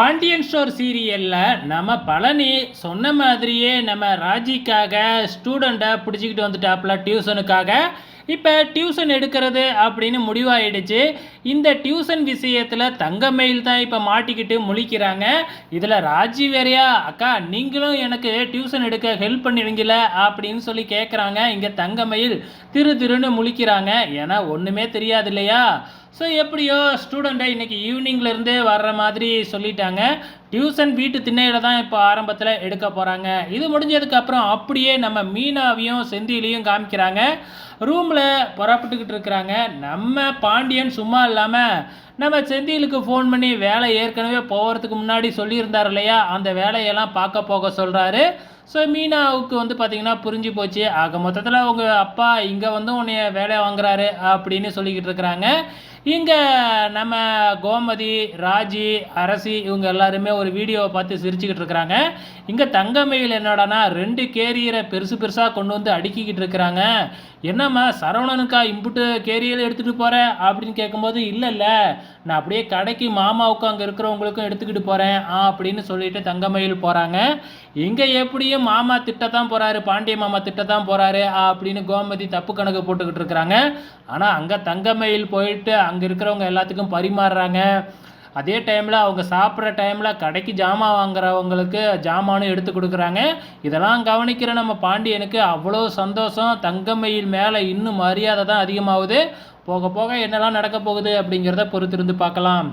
Pandian store சீரியலில் நம்ம பழனி சொன்ன மாதிரியே நம்ம ராஜிக்காக ஸ்டூடெண்ட்டை பிடிச்சிக்கிட்டு வந்துட்டாப்புல டியூஷனுக்காக இப்போ டியூஷன் எடுக்கிறது அப்படின்னு முடிவாயிடுச்சு. இந்த டியூஷன் விஷயத்தில் தங்கமயில் தான் இப்போ மாட்டிக்கிட்டு முழிக்கிறாங்க. இதில் ராஜி வேறையா? அக்கா நீங்களும் எனக்கு டியூஷன் எடுக்க ஹெல்ப் பண்ணுவீங்கள அப்படின்னு சொல்லி கேட்குறாங்க இங்கே தங்கமயில் திரு திருன்னு முழிக்கிறாங்க. ஏன்னா ஒன்றுமே தெரியாது இல்லையா? ஸோ எப்படியோ ஸ்டூடெண்ட்டை இன்றைக்கி ஈவினிங்லேருந்தே வர்ற மாதிரி சொல்லிட்டாங்க. டியூஷன் வீட்டு திண்ணையில் தான் இப்போ ஆரம்பத்தில் எடுக்க போகிறாங்க இது முடிஞ்சதுக்கப்புறம் அப்படியே நம்ம மீனாவையும் செந்திலையும் காமிக்கிறாங்க. ரூமில் புறப்பட்டுக்கிட்டு இருக்கிறாங்க. நம்ம பாண்டியன் சும்மா இல்லாமல் நம்ம செந்திலுக்கு ஃபோன் பண்ணி வேலை ஏற்கனவே போகிறதுக்கு முன்னாடி சொல்லியிருந்தார் இல்லையா? அந்த வேலையெல்லாம் பார்க்க போக சொல்கிறாரு ஸோ மீனாவுக்கு வந்து பார்த்திங்கன்னா புரிஞ்சு போச்சு. ஆக மொத்தத்தில் உங்கள் அப்பா இங்கே வந்து உன்னைய வேலை வாங்குறாரு அப்படின்னு சொல்லிக்கிட்டு இருக்கிறாங்க. இங்கே நம்ம கோமதி ராஜி அரசி இவங்க எல்லாருமே ஒரு வீடியோவை பார்த்து சிரிச்சுக்கிட்டு இருக்கிறாங்க. இங்கே தங்கமையில் என்னடானா ரெண்டு கேரியரை பெருசு பெருசாக கொண்டு வந்து அடுக்கிக்கிட்டு இருக்கிறாங்க. என்னம்மா சரவணனுக்கா இம்புட்டு கேரியர் எடுத்துகிட்டு போகிற அப்படின்னு கேட்கும்போது இல்லை இல்லை நான் அப்படியே கடைக்கு மாமாவுக்கும் அங்கே இருக்கிறவங்களுக்கும் எடுத்துக்கிட்டு போகிறேன் அப்படின்னு சொல்லிட்டு தங்கமயில் போகிறாங்க இங்கே எப்படியும் மாமா திட்டத்தான் போகிறாரு பாண்டிய மாமா திட்டத்தான் போகிறாரு அப்படின்னு கோமதி தப்பு கணக்கு போட்டுக்கிட்டு இருக்கிறாங்க. ஆனால் அங்கே தங்கமயில் போயிட்டு அங்கே இருக்கிறவங்க எல்லாத்துக்கும் பரிமாறுறாங்க. அதே டைமில் அவங்க சாப்பிட்ற டைமில் கடைக்கு ஜாமான் வாங்குறவங்களுக்கு ஜாமானும் எடுத்து கொடுக்குறாங்க. இதெல்லாம் கவனிக்கிற நம்ம பாண்டியனுக்கு அவ்வளோ சந்தோஷம். தங்கமயில் மேலே இன்னும் மரியாதை தான் அதிகமாகுது. போக போக என்னெல்லாம் நடக்க போகுது அப்படிங்கிறத பொறுத்திருந்து பார்க்கலாம்.